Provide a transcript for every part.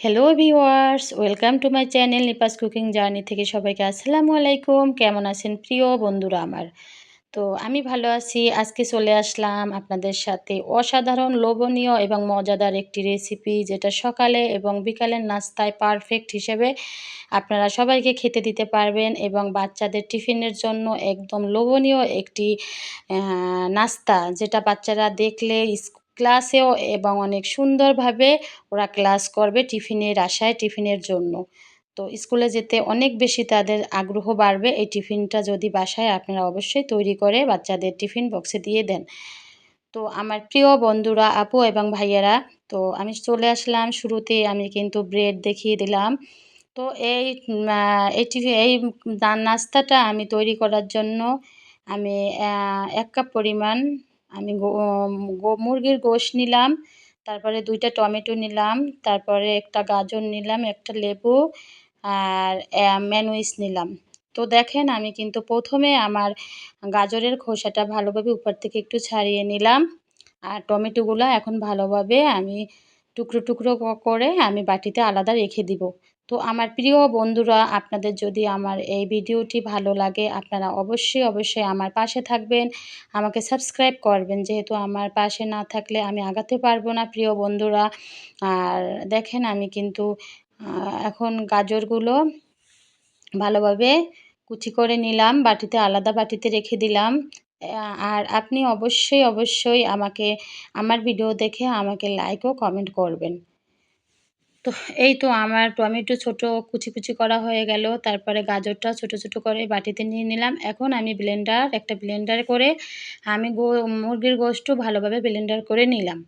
Hello viewers welcome to my channel Nipa's cooking journey থেকে সবাইকে আসসালামু আলাইকুম। কেমন আছেন প্রিয় বন্ধুরা আমার? তো আমি ভালো আছি। আজকে চলে আসলাম আপনাদের সাথে অসাধারণ, লোভনীয় এবং মজাদার একটি রেসিপি যেটা সকালে এবং বিকালের নাস্তায় পারফেক্ট হিসেবে আপনারা সবাইকে খেতে দিতে পারবেন এবং বাচ্চাদের টিফিনের জন্য একদম লোভনীয় একটি নাস্তা যেটা বাচ্চারা দেখলে ক্লাসেও এবং অনেক সুন্দরভাবে ওরা ক্লাস করবে টিফিনের আশায়, টিফিনের জন্য। তো স্কুলে যেতে অনেক বেশি তাদের আগ্রহ বাড়বে। এই টিফিনটা যদি বাসায় আপনারা অবশ্যই তৈরি করে বাচ্চাদের টিফিন বক্সে দিয়ে দেন। তো আমার প্রিয় বন্ধুরা, আপু এবং ভাইয়ারা, তো আমি চলে আসলাম শুরুতে। আমি কিন্তু ব্রেড দেখিয়ে দিলাম। তো এই এই টিফিন এই নাস্তাটা আমি তৈরি করার জন্য আমি এক কাপ পরিমাণ আমি মুরগির গোশ নিলাম, তারপরে দুইটা টমেটো নিলাম, তারপরে একটা গাজর নিলাম, একটা লেবু আর ম্যানুইস নিলাম। তো দেখেন আমি কিন্তু প্রথমে আমার গাজরের খোসাটা ভালোভাবে উপর থেকে একটু ছাড়িয়ে নিলাম আর টমেটোগুলো এখন ভালোভাবে আমি টুকরো টুকরো করে আমি বাটিতে আলাদা রেখে দিব। তো আমার প্রিয় বন্ধুরা, আপনাদের যদি আমার এই ভিডিওটি ভালো লাগে, আপনারা অবশ্যই অবশ্যই আমার পাশে থাকবেন। আমাকে সাবস্ক্রাইব করবেন, যেহেতু আমার পাশে না থাকলে আমি আগাতে পারব না, প্রিয় বন্ধুরা। আর দেখেন আমি কিন্তু এখন গাজরগুলো ভালোভাবে কুচি করে নিলাম, বাটিতে, আলাদা বাটিতে রেখে দিলাম। আর আপনি অবশ্যই অবশ্যই আমাকে, আমার ভিডিও দেখে আমাকে লাইক ও কমেন্ট করবেন। তো এই তো আমার টমেটো ছোট কুচি কুচি করা হয়ে গেল। তারপরে গাজরটা ছোট ছোট করে বাটিতে নিয়ে নিলাম। এখন আমি ব্লেন্ডার একটা ব্লেন্ডার করে আমি গো, মুরগির গোষ্ঠ ভালোভাবে ব্লেন্ডার করে নিলাম।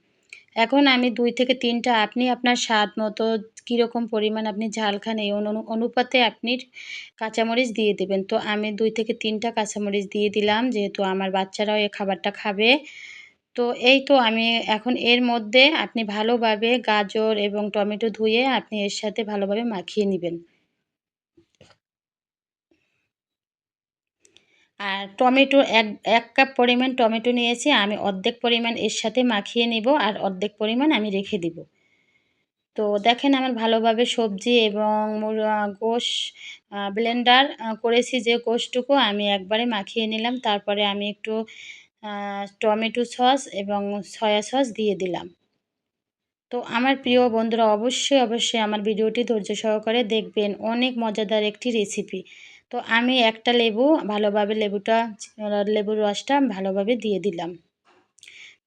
এখন আমি দুই থেকে তিনটা আপনি আপনার স্বাদ মতো কীরকম পরিমাণ আপনি ঝাল খান এই অনুপাতে আপনি কাঁচামরিচ দিয়ে দেবেন। তো আমি দুই থেকে তিনটা কাঁচামরিচ দিয়ে দিলাম। যেহেতু আমার বাচ্চারাও এই খাবারটা খাবে। তো এই তো আমি এখন এর মধ্যে আপনি ভালোভাবে গাজর এবং টমেটো ধুয়ে আপনি এর সাথে ভালোভাবে মাখিয়ে নেবেন। আর টমেটো এক এক কাপ পরিমাণ টমেটো নিয়েছি, আমি অর্ধেক পরিমাণ এর সাথে মাখিয়ে নিব আর অর্ধেক পরিমাণ আমি রেখে দিব। তো দেখেন আমার ভালোভাবে সবজি এবং গোশ ব্লেন্ডার করেছি যে গোশটুকু, আমি একবারে মাখিয়ে নিলাম, তারপরে আমি একটু টমেটো সস এবং সয়া সস দিয়ে দিলাম। তো আমার প্রিয় বন্ধুরা, অবশ্যই অবশ্যই আমার ভিডিওটি ধৈর্য সহকারে দেখবেন। অনেক মজাদার একটি রেসিপি তো আমি একটা লেবু, ভালোভাবে লেবুটা, লেবুর রসটা ভালোভাবে দিয়ে দিলাম।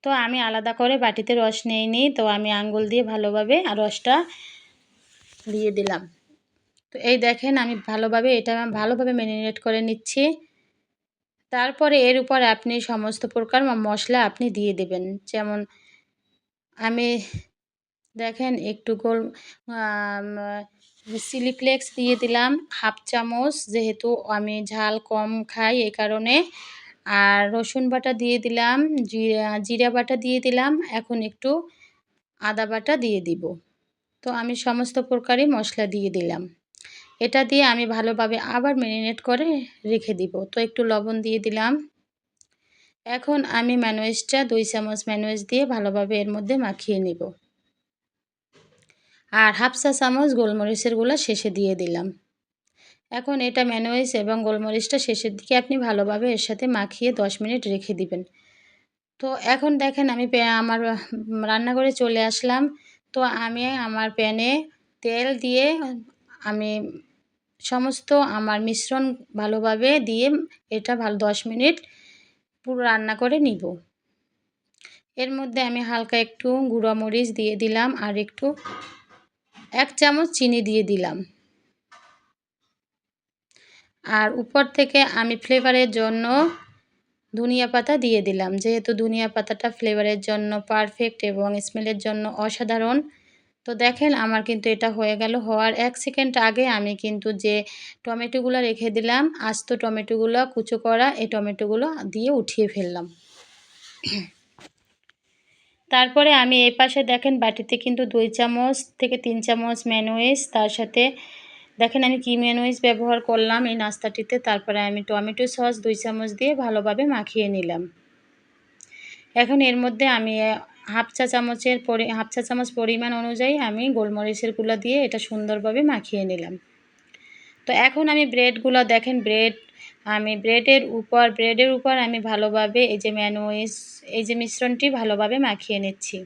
তো আমি আলাদা করে বাটিতে রস নিয়ে তো আমি আঙ্গুল দিয়ে ভালোভাবে রসটা দিয়ে দিলাম। তো এই দেখেন, আমি ভালোভাবে এটা ভালোভাবে ম্যারিনেট করে নিচ্ছি। তারপরে এর উপর আপনি সমস্ত প্রকার মশলা আপনি দিয়ে দেবেন। যেমন আমি দেখেন একটু গোল চিলি ফ্লেক্স দিয়ে দিলাম হাফ চামচ, যেহেতু আমি ঝাল কম খাই এই কারণে। আর রসুন বাটা দিয়ে দিলাম, জিরা জিরা বাটা দিয়ে দিলাম, এখন একটু আদা বাটা দিয়ে দিব। তো আমি সমস্ত প্রকারই মশলা দিয়ে দিলাম। এটা দিয়ে আমি ভালোভাবে আবার ম্যারিনেট করে রেখে দিব। তো একটু লবণ দিয়ে দিলাম। এখন আমি ম্যানোয়েজটা দুই চামচ ম্যানোয়েজ দিয়ে ভালোভাবে এর মধ্যে মাখিয়ে নিব। আর হাফ চা চামচ গোলমরিচের গুঁড়া শেষে দিয়ে দিলাম। এখন এটা ম্যানোয়েজ এবং গোলমরিচটা শেষের দিকে আপনি ভালোভাবে এর সাথে মাখিয়ে দশ মিনিট রেখে দিবেন। তো এখন দেখেন আমি আমার রান্নাঘরে চলে আসলাম। তো আমি আমার প্যানে তেল দিয়ে আমি সমস্ত আমার মিশ্রণ ভালোভাবে দিয়ে এটা ভালো দশ মিনিট পুরো রান্না করে নিব। এর মধ্যে আমি হালকা একটু গুঁড়ো মরিচ দিয়ে দিলাম আর একটু এক চামচ চিনি দিয়ে দিলাম। আর উপর থেকে আমি ফ্লেভারের জন্য ধনিয়া পাতা দিয়ে দিলাম। যেহেতু ধনিয়া পাতাটা ফ্লেভারের জন্য পারফেক্ট এবং স্মেলের জন্য অসাধারণ তো দেখেন আমার কিন্তু এটা হয়ে গেল। হওয়ার এক সেকেন্ড আগে আমি কিন্তু যে টমেটোগুলো রেখে দিলাম, আস্ত টমেটোগুলো, কুচো করা এই টমেটোগুলো দিয়ে উঠিয়ে ফেললাম। তারপরে আমি এই পাশে দেখেন বাটিতে কিন্তু দুই চামচ থেকে তিন চামচ ম্যানোয়েস তার সাথে দেখেন আমি কি ম্যানোয়েস ব্যবহার করলাম এই নাস্তাটিতে। তারপরে আমি টমেটো সস দুই চামচ দিয়ে ভালোভাবে মাখিয়ে নিলাম। এখন এর মধ্যে আমি হাফ চা চামচের পরি, হাফ চা চামচ পরিমাণ অনুযায়ী আমি গোলমরিচের গুঁড়া দিয়ে এটা সুন্দরভাবে মাখিয়ে নিলাম। তো এখন আমি ব্রেডগুলো দেখেন, ব্রেড, আমি ব্রেডের উপর ব্রেডের উপর আমি ভালোভাবে এই যে ম্যানোয়েস এই যে মিশ্রণটি ভালোভাবে মাখিয়ে নিচ্ছি।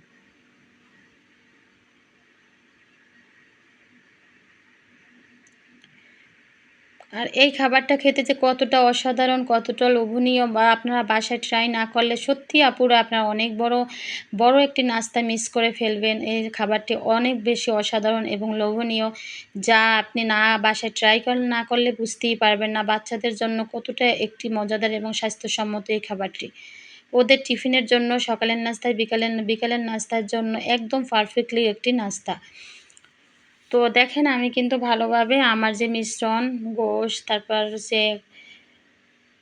আর এই খাবারটা খেতে যে কতটা অসাধারণ, কতটা লোভনীয় বা আপনারা বাসায় ট্রাই না করলে সত্যি আপুরা আপনারা অনেক বড় বড় একটি নাস্তা মিস করে ফেলবেন। এই খাবারটি অনেক বেশি অসাধারণ এবং লোভনীয় যা আপনি না বাসায় ট্রাই না করলে বুঝতেই পারবেন না বাচ্চাদের জন্য কতটা একটি মজাদার এবং স্বাস্থ্যসম্মত এই খাবারটি। ওদের টিফিনের জন্য সকালের নাস্তায়, বিকালের বিকালের নাস্তার জন্য একদম পারফেক্টলি একটি নাস্তা। তো দেখেন আমি কিন্তু ভালোভাবে আমার যে মিশ্রণ, গোশ, তারপর সে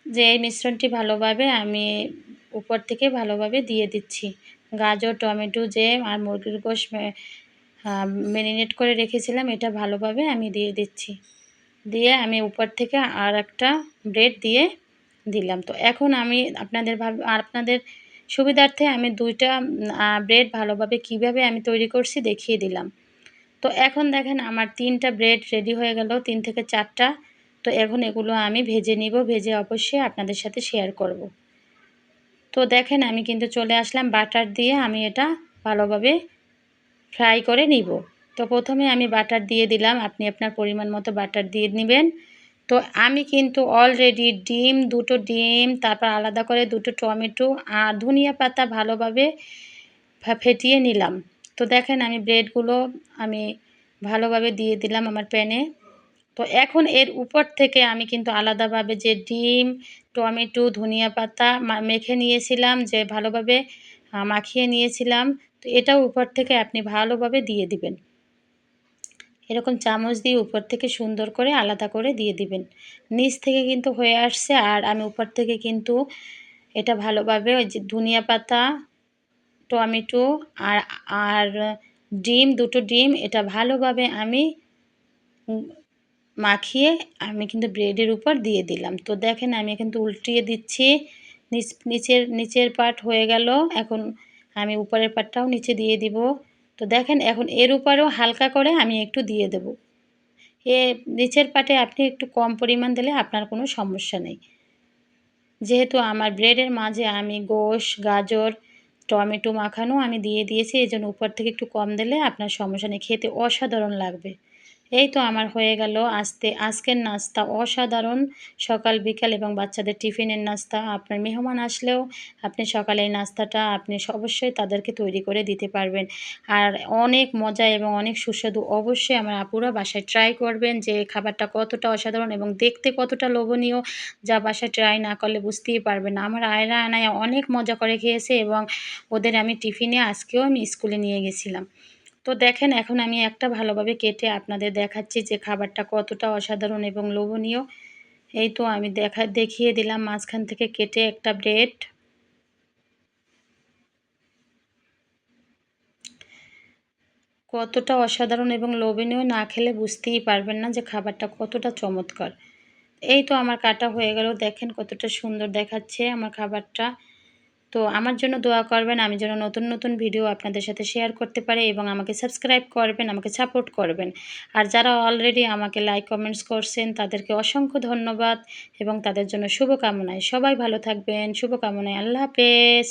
যে এই মিশ্রণটি ভালোভাবে আমি উপর থেকে ভালোভাবে দিয়ে দিচ্ছি। গাজর, টমেটো যে আর মুরগির গোশ ম্যারিনেট করে রেখেছিলাম, এটা ভালোভাবে আমি দিয়ে দিচ্ছি। দিয়ে আমি উপর থেকে আর একটা ব্রেড দিয়ে দিলাম। তো এখন আমি আপনাদের ভাব আপনাদের সুবিধার্থে আমি দুইটা ব্রেড ভালোভাবে কীভাবে আমি তৈরি করছি দেখিয়ে দিলাম। তো এখন দেখেন আমার তিনটা ব্রেড রেডি হয়ে গেল, তিন থেকে চারটা। তো এখন এগুলো আমি ভেজে নিব, ভেজে অবশ্যই আপনাদের সাথে শেয়ার করব। তো দেখেন আমি কিন্তু চলে আসলাম বাটার দিয়ে, আমি এটা ভালোভাবে ফ্রাই করে নিব। তো প্রথমে আমি বাটার দিয়ে দিলাম, আপনি আপনার পরিমাণ মতো বাটার দিয়ে নেবেন। তো আমি কিন্তু অলরেডি ডিম, দুটো ডিম, তারপর আলাদা করে দুটো টমেটো আর ধনিয়া পাতা ভালোভাবে ফেটিয়ে নিলাম। তো দেখেন আমি ব্রেডগুলো আমি ভালোভাবে দিয়ে দিলাম আমার প্যানে। তো এখন এর উপর থেকে আমি কিন্তু আলাদাভাবে যে ডিম, টমেটো, ধনিয়া পাতা মেখে নিয়েছিলাম, যে ভালোভাবে মাখিয়ে নিয়েছিলাম। তো এটাও উপর থেকে আপনি ভালোভাবে দিয়ে দিবেন। এরকম চামচ দিয়ে উপর থেকে সুন্দর করে আলাদা করে দিয়ে দিবেন। নিচ থেকে কিন্তু হয়ে আসছে, আর আমি উপর থেকে কিন্তু এটা ভালোভাবে ওই যে ধনিয়া পাতা টমেটো আর আর ডিম, দুটো ডিম, এটা ভালোভাবে আমি মাখিয়ে আমি কিন্তু ব্রেডের উপর দিয়ে দিলাম। তো দেখেন আমি কিন্তু উল্টিয়ে দিচ্ছি, নিচ, নিচের নিচের পার্ট হয়ে গেল। এখন আমি উপরের পার্টটাও নিচে দিয়ে দিব। তো দেখেন এখন এর উপরেও হালকা করে আমি একটু দিয়ে দেব। এ নিচের পাটে আপনি একটু কম পরিমাণ দিলে আপনার কোনো সমস্যা নেই। যেহেতু আমার ব্রেডের মাঝে আমি গোশ, গাজর টমেটো মাখানো, আমি দিয়ে দিয়েছি এই জন্য উপর থেকে একটু কম দিলে আপনার সমস্যা নেই, খেতে অসাধারণ লাগবে। এই তো আমার হয়ে গেল আজকে আজকের নাস্তা অসাধারণ। সকাল, বিকাল এবং বাচ্চাদের টিফিনের নাস্তা। আপনার মেহমান আসলেও আপনি সকালে এই নাস্তাটা আপনি অবশ্যই তাদেরকে তৈরি করে দিতে পারবেন। আর অনেক মজা এবং অনেক সুস্বাদু অবশ্যই আমার আপুরা বাসায় ট্রাই করবেন যে খাবারটা কতটা অসাধারণ এবং দেখতে কতটা লোভনীয় যা বাসায় ট্রাই না করলে বুঝতেই পারবেন আমার আয়রা আনায় অনেক মজা করে খেয়েছে এবং ওদের আমি টিফিনে আজকেও আমি স্কুলে নিয়ে গেছিলাম। তো দেখেন, এখন আমি একটা ভালোভাবে কেটে আপনাদের দেখাচ্ছি যে খাবারটা কতটা অসাধারণ এবং লোভনীয়। এই তো আমি দেখা, দেখিয়ে দিলাম মাঝখান থেকে কেটে একটা ব্রেড। কতটা অসাধারণ এবং লোভনীয় না খেলে বুঝতেই পারবেন না যে খাবারটা কতটা চমৎকার। এই তো আমার কাটা হয়ে গেল, দেখেন কতটা সুন্দর দেখাচ্ছে আমার খাবারটা। তো আমার জন্য দোয়া করবেন, আমি যেন নতুন নতুন ভিডিও আপনাদের সাথে শেয়ার করতে পারি এবং আমাকে সাবস্ক্রাইব করবেন, আমাকে সাপোর্ট করবেন। আর যারা অলরেডি আমাকে লাইক কমেন্টস করছেন, তাদেরকে অসংখ্য ধন্যবাদ এবং তাদের জন্য শুভকামনায়। সবাই ভালো থাকবেন, শুভকামনায়। আল্লাহ হাফেজ।